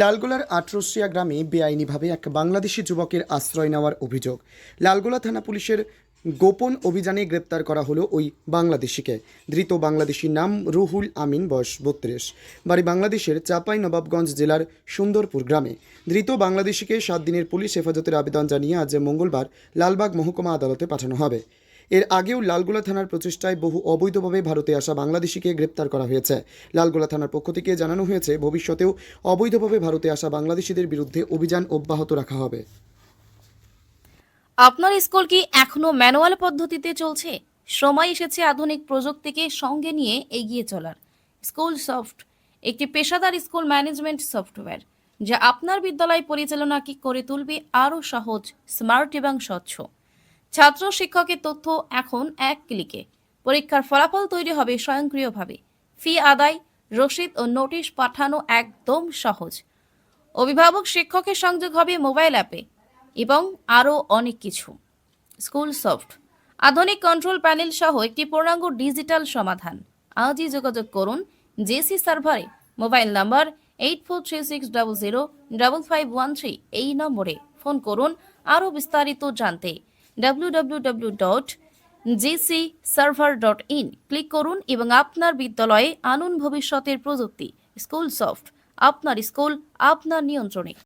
লালগোলার আটরসিয়া গ্রামে বেআইনিভাবে এক বাংলাদেশি যুবকের আশ্রয় নেওয়ার অভিযোগ। লালগোলা থানা পুলিশের গোপন অভিযানে গ্রেপ্তার করা হলো ওই বাংলাদেশিকে। ধৃত বাংলাদেশির নাম রুহুল আমিন, বয়স বত্রিশ। বাড়ি বাংলাদেশের চাপাই নবাবগঞ্জ জেলার সুন্দরপুর গ্রামে। ধৃত বাংলাদেশিকে সাত দিনের পুলিশ হেফাজতের আবেদন জানিয়ে আজ মঙ্গলবার লালবাগ মহকুমা আদালতে পাঠানো হবে। এর আগেও লালগোলা থানার প্রচেষ্টায় বহু অবৈধভাবে ভারতে আসা বাংলাদেশিকে গ্রেপ্তার করা হয়েছে। লালগোলা থানার পক্ষ থেকে জানানো হয়েছে, ভবিষ্যতেও অবৈধভাবে ভারতে আসা বাংলাদেশিদের বিরুদ্ধে অভিযান অব্যাহত রাখা হবে। আপনার স্কুল কি এখনও ম্যানুয়াল পদ্ধতিতে চলছে? সময় এসেছে আধুনিক প্রযুক্তিকে সঙ্গে নিয়ে এগিয়ে চলার। স্কুল সফট, একটি পেশাদার স্কুল ম্যানেজমেন্ট সফটওয়্যার, যা আপনার বিদ্যালয় পরিচালনাকে করে তুলবে আরও সহজ, স্মার্ট এবং স্বচ্ছ। ছাত্র শিক্ষকের তথ্য এখন এক ক্লিকে। পরীক্ষার ফলাফল তৈরি হবে স্বয়ংক্রিয়ভাবে। ফি আদায়, রসিদ ও নোটিশ পাঠানো একদম সহজ। অভিভাবক শিক্ষকের সংযোগ হবে মোবাইল অ্যাপে এবং আরও অনেক কিছু। School soft. আধুনিক কন্ট্রোল প্যানেল সহ একটি পূর্ণাঙ্গ ডিজিটাল সমাধান। আজই যোগাযোগ করুন জেসি সার্ভারে। Mobile number eight four three six double zero double five one three এই নম্বরে ফোন করুন আরও বিস্তারিত জানতে। W W W dot server dot in click করুন এবং আপনার বিদ্যালয়ে আনুন ভবিষ্যতের প্রযুক্তি স্কুল সফট আপনার স্কুল, আপনার নিয়ন্ত্রণে।